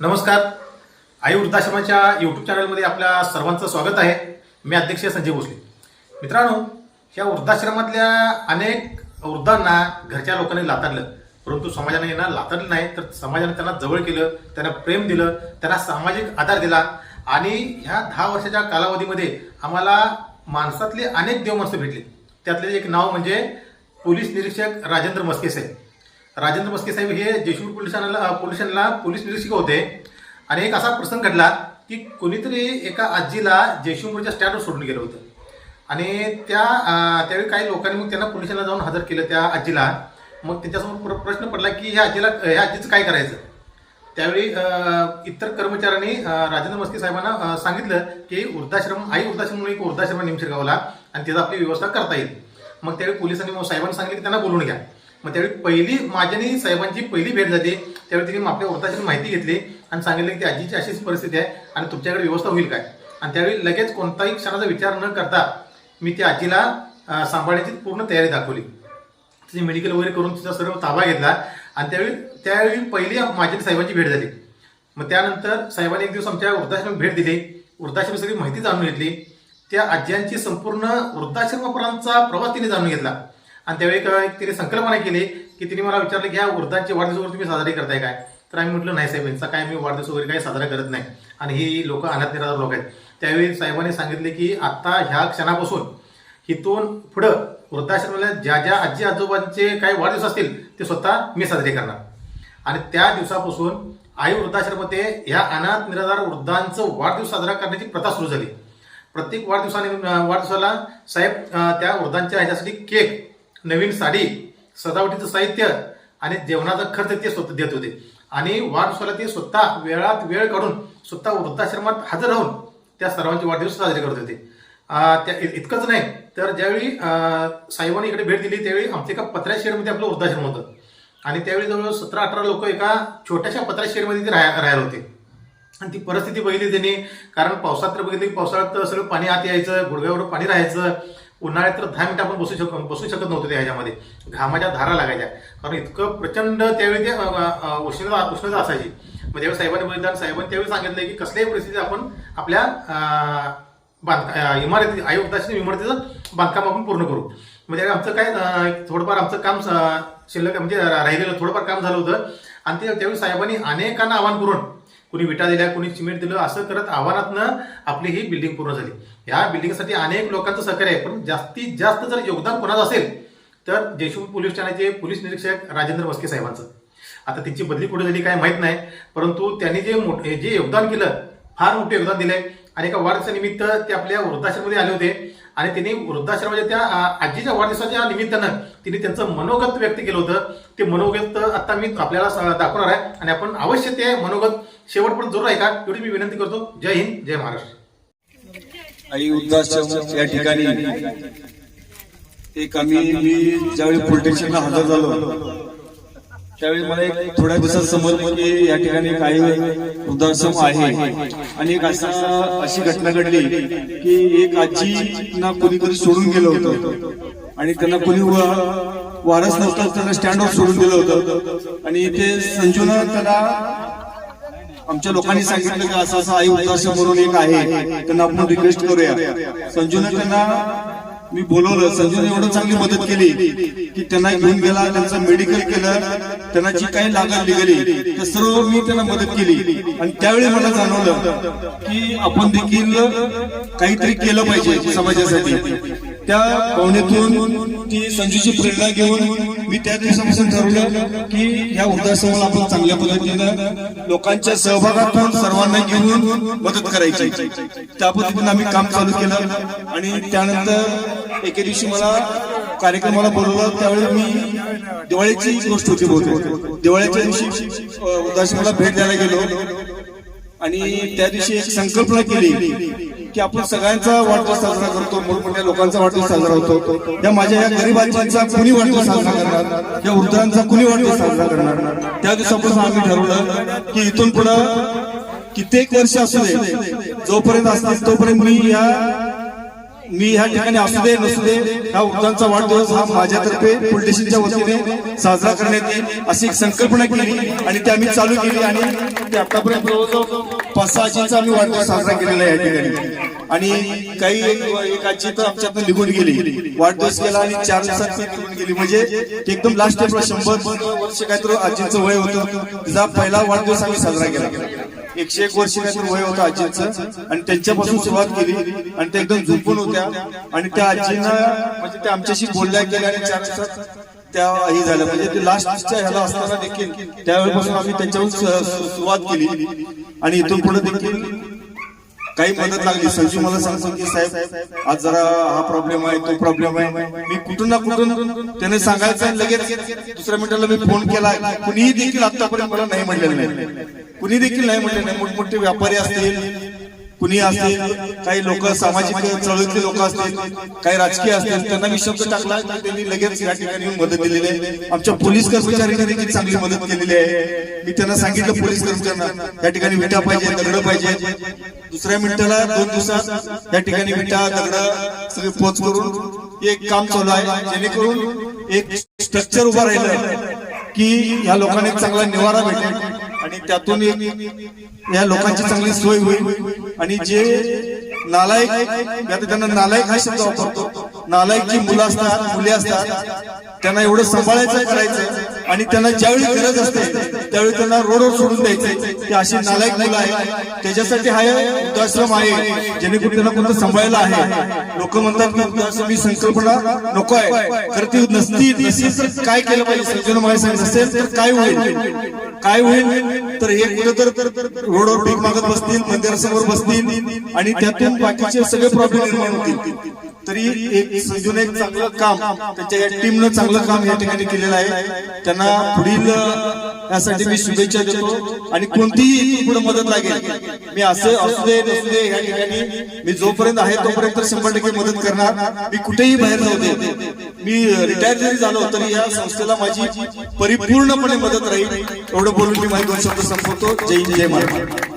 नमस्कार. आई वृद्धाश्रमाच्या यूट्यूब चॅनलमध्ये आपल्या सर्वांचं स्वागत आहे. मी अध्यक्ष संजय भोसले. मित्रांनो ह्या वृद्धाश्रमातल्या अनेक वृद्धांना घरच्या लोकांनी लातारलं परंतु समाजाने यांना लातारलं नाही तर समाजाने त्यांना जवळ केलं त्यांना प्रेम दिलं त्यांना सामाजिक आधार दिला. आणि ह्या दहा वर्षाच्या कालावधीमध्ये आम्हाला माणसातले अनेक देवमाणसं भेटले. त्यातले एक नाव म्हणजे पोलीस निरीक्षक राजेंद्र मस्के साहेब. राजेंद्र मस्के साहेब हे जयशूर पोलिसांना पोलिसांना पोलीस निरीक्षक होते. आणि एक असा प्रसंग घडला की कोणीतरी एका आजीला जयशिंगपूरच्या स्टँडवर सोडून गेलं होतं. आणि त्या त्यावेळी काही लोकांनी मग त्यांना पोलिसांना जाऊन हजर केलं त्या आजीला. मग त्यांच्यासमोर प्र- प्रश्न पडला की ह्या आजीला ह्या आजीचं काय करायचं? त्यावेळी इतर कर्मचाऱ्यांनी राजेंद्र मस्के साहेबांना सांगितलं की वृद्धाश्रम आई वृद्धाश्रम म्हणून एक वृद्धाश्रम आहे निमशिरगावला आणि त्याचा आपली व्यवस्था करता येईल. मग त्यावेळी पोलिसांनी मग साहेबांना सांगितलं की त्यांना बोलून घ्या. मग त्यावेळी पहिली माझ्यानी साहेबांची पहिली भेट झाली. त्यावेळी तिने आपल्या वृद्धाश्रम माहिती घेतली आणि सांगितलं की आजीची अशीच परिस्थिती आहे आणि तुमच्याकडे व्यवस्था होईल काय? आणि त्यावेळी लगेच कोणताही क्षणाचा विचार न करता मी त्या आजीला सांभाळण्याची पूर्ण तयारी दाखवली. तिचे मेडिकल वगैरे करून तिचा सर्व ताबा घेतला आणि त्यावेळी त्यावेळी पहिली माझी साहेबांची भेट झाली. मग त्यानंतर साहेबांनी एक दिवस आमच्या वृद्धाश्रम भेट दिली. वृद्धाश्रम सगळी माहिती जाणून घेतली. त्या आज्यांची संपूर्ण वृद्धाश्रमापर्यंतचा प्रवास तिने जाणून घेतला. आणि त्यावेळी तिने संकल्पना केली की तिने मला विचारलं की ह्या वृद्धांचे वाढदिवस वगैरे तुम्ही साजरे करताय काय? तर आम्ही म्हटलं नाही साहेब यांचा काय मी वाढदिवस वगैरे काही साजरा करत नाही. आणि ही लोक अनाथ निराधार लोक आहेत. त्यावेळी साहेबांनी सांगितले की आता ह्या क्षणापासून हिथून पुढं वृद्धाश्रमाला ज्या ज्या आजी आजोबांचे काही वाढदिवस असतील ते स्वतः मी साजरे करणार. आणि त्या दिवसापासून आई वृद्धाश्रममध्ये ह्या अनाथ निराधार वृद्धांचं वाढदिवस साजरा करण्याची प्रथा सुरू झाली. प्रत्येक वाढदिवसाने वाढदिवसाला साहेब त्या वृद्धांच्या ह्याच्यासाठी केक नवीन साडी सजावटीचं साहित्य आणि जेवणाचा खर्च ते स्वतः देत होते. आणि वाढदिवसाला ते स्वतः वेळात वेळ काढून स्वतः वृद्धाश्रमात हजर राहून त्या सर्वांचे वाढदिवस साजरे करत होते. त्या इतकंच नाही तर ज्यावेळी साहेबांनी इकडे भेट दिली त्यावेळी आमच्या एका पत्र्या शेडमध्ये आपलं वृद्धाश्रम होतं. आणि त्यावेळी जवळजवळ सतरा अठरा लोक एका छोट्याशा पत्र्या शेडमध्ये ते राहा राहायला होते. आणि ती परिस्थिती बघितली त्यांनी कारण पावसात तर बघितली पावसाळ्यात तर सगळं पाणी आत यायचं गुडघ्यावर पाणी राहायचं उन्हाळ्यात तर दहा मिनिटं आपण बसू शक बसू शकत नव्हतो त्या ह्याच्यामध्ये. घामाच्या धारा लागायच्या. कारण इतकं प्रचंड त्यावेळी ते उष्णता उष्णता असायची. मग त्यावेळी साहेबांनी बघितलं आणि साहेबांनी त्यावेळी सांगितलं की कसल्याही परिस्थितीत आपण आपल्या बांध इमारती आयुक्ताची इमारतीचं बांधकाम आपण पूर्ण करू. म्हणजे मग त्यावेळी आमचं काय थोडंफार आमचं काम शिल्लक म्हणजे राहिलेलं थोडंफार काम झालं होतं. आणि ते त्यावेळी साहेबांनी अनेकांना आव्हान करून कुणी विटा दिल्या कुणी सिमेंट दिलं असं करत आव्हानातनं आपली ही बिल्डिंग पूर्ण झाली. ह्या बिल्डिंगसाठी अनेक लोकांचं सहकार्य आहे पण जास्तीत जास्त जर योगदान कोणाचं असेल तर जयशूर पोलीस ठाण्याचे पोलीस निरीक्षक राजेंद्र वस्के साहेबांचं. आता त्यांची बदली कुठे झाली काय माहीत नाही परंतु त्यांनी जे मोठे जे योगदान केलं फार मोठं योगदान दिलंय. आणि एका वाढदिवसानिमित्त ते आपल्या वृद्धाश्रममध्ये आले होते. आणि त्यांनी वृद्धाश्रमाच्या म्हणजे त्या आजीच्या वाढदिवसाच्या निमित्तानं तिने त्यांचं मनोगत व्यक्त केलं होतं. ते मनोगत आता मी आपल्याला दाखवणार आहे. आणि आपण अवश्य ते मनोगत शेवटपर्यंत जरूर ऐका एवढी मी विनंती करतो. जय हिंद जय महाराष्ट्र. आई वृद्धाश्रम या ठिकाणी एक आम्ही मी ज्यावेळी पोलीस हजर झालो त्यावेळी मला एक थोड्या दिवसात समजलं म्हणजे की या ठिकाणी काही वृद्धाश्रम आहे. आणि एक असा अशी घटना घडली की एक आजीना कोणीतरी सोडून गेलं होतं. आणि त्यांना कोणी वारस नसतात त्यांना स्टँडवर सोडून दिलं होतं. आणि ते संजूनं त्याला आमच्या लोकांनी सांगितलं की असं असं आई उदासी म्हणून एक आहे. त्यांना आपण रिक्वेस्ट करूया. संजूने त्यांना मी बोलवलं. संजूने एवढं चांगली मदत केली की त्यांना घेऊन गेला त्यांचं मेडिकल केलं त्यांना जी काही लागत निघाली तर सर्व मी त्यांना मदत केली. आणि त्यावेळी मला जाणवलं की आपण देखील काहीतरी केलं पाहिजे समाजासाठी. त्या पाहुण्यातून ती संजूची प्रेरणा घेऊन मी त्या दिवसापासून ठरवलं की ह्या वृद्धाश्रमाला आपण चांगल्या पद्धतीनं लोकांच्या सहभागातून सर्वांना घेऊन मदत करायची. त्या पद्धतीनं आम्ही काम चालू केलं. आणि त्यानंतर एके दिवशी मला कार्यक्रमाला बोलवलं. त्यावेळी मी दिवाळीची गोष्ट होती बोलतो दिवाळीच्या दिवशी अं, भेट द्यायला गेलो. आणि त्या दिवशी एक संकल्पना केली. की आपण सगळ्यांचा वाढदिवस साजरा करतो मोठमोठ्या लोकांचा वाढदिवस साजरा होतो. या माझ्या या गरीबांचा कुणी वाढदिवस साजरा करणार? या वृद्धांचा कुणी वाढदिवस साजरा करणार? त्या दिवसापासून आम्ही ठरवलं की इथून पुढं कित्येक वर्ष असू दे जोपर्यंत असतात तोपर्यंत मी या मी ह्या ठिकाणी असू दे नसू दे हा वृद्धांचा वाढदिवस हा माझ्यातर्फे पोलिटिशियनच्या वतीने साजरा करण्यात येईल अशी एक संकल्पना केली आणि ते आम्ही चालू केली आणि ते आतापर्यंत जवळजवळ पाच सहाशेचा आम्ही वाढदिवस साजरा केलेला आहे या ठिकाणी. आणि काही एक तर आमच्यातनं निघून गेली. वाढदिवस केला आणि चार दिवसात निघून गेली. म्हणजे एकदम लास्ट टाइम शंभर वर्ष काहीतरी आजींचं वय होतं. तिचा पहिला वाढदिवस आम्ही साजरा केला. एकशे एक वर्ष काहीतरी वय होतं आजीचं. आणि त्यांच्यापासून सुरुवात केली. आणि त्या एकदम झोपून होत्या. आणि त्या आजीनं म्हणजे त्या आमच्याशी बोलल्या गेल्या आणि चार दिवसात त्या हे झाल्या. म्हणजे ते लास्टच्या ह्याला असताना देखील त्यावेळेपासून आम्ही त्यांच्यावर सुरुवात केली. आणि इथून पुढे देखील काही मदत लागली. संजू मला सांगतो की साहेब आज जरा हा प्रॉब्लेम आहे तो प्रॉब्लेम आहे. मी कुठून ना कुठून त्याने सांगायचं लगेच दुसऱ्या मिनिटाला मी फोन केला. कुणीही देखील आतापर्यंत मला नाही म्हणलेलं नाही. कुणी देखील नाही म्हणलेलं नाही. मोठमोठे व्यापारी असतील कुणी असतील काही लोक सामाजिक चळवळीतले लोक असतील काही राजकीय असतील त्यांना मी शब्द टाकला त्यांनी लगेच या ठिकाणी येऊन मदत दिलेली आहे. आमच्या पोलीस कर्मचाऱ्यांनी देखील चांगली मदत केलेली आहे. मी त्यांना सांगितलं पोलीस कर्मचाऱ्यांना या ठिकाणी विटा पाहिजे दगड पाहिजे दुसऱ्या मिनिटाला दोन दिवसात या ठिकाणी विटा दगड सगळे पोच करून एक काम चालू आहे. जेणेकरून एक स्ट्रक्चर उभा राहिलं की या लोकांना एक चांगला निवारा भेटेल. आणि त्यातून या लोकांची चांगली सोय होईल. आणि जे नालायक त्यांना नालायक हा शब्द वापरतो. नालायक जी मुलं असतात मुली असतात त्यांना एवढं सांभाळायचं करायचं. आणि त्यांना ज्यावेळी गरज असते त्यावेळी त्यांना रोडवर सोडून द्यायचं की अशी नालायक मुलं आहे त्याच्यासाठी हा वृद्धाश्रम आहे जेणेकरून त्यांना कोणतं सांभाळायला आहे. लोक म्हणतात की वृद्धाश्रम ही संकल्पना नको आहे. तर ती नसती नसेल तर काय केलं पाहिजे? माळे साहेब नसेल तर काय होईल? काय होईल? तर हे कुठं तर रोडवर भीक मागत बसतील मंदिरासमोर बसतील आणि त्यातून बाकीचे सगळे प्रॉब्लेम निर्माण होतील. तरी एक संजून एक चांगलं काम त्यांच्या या टीमनं चांगलं काम या ठिकाणी केलेलं आहे. त्यांना पुढील यासाठी मी शुभेच्छा देतो आणि कोणतीही पुढे मदत लागेल. मी असे असू दे नसू दे या ठिकाणी मी जोपर्यंत आहे तोपर्यंत शंभर टक्के मदत करणार. मी कुठेही बाहेर जाऊ दे. मी रिटायर जरी झालो तरी या संस्थेला माझी परिपूर्णपणे मदत राहील. एवढं बोलून मी माझी दोन शब्द संपवतो. जय जय महाराज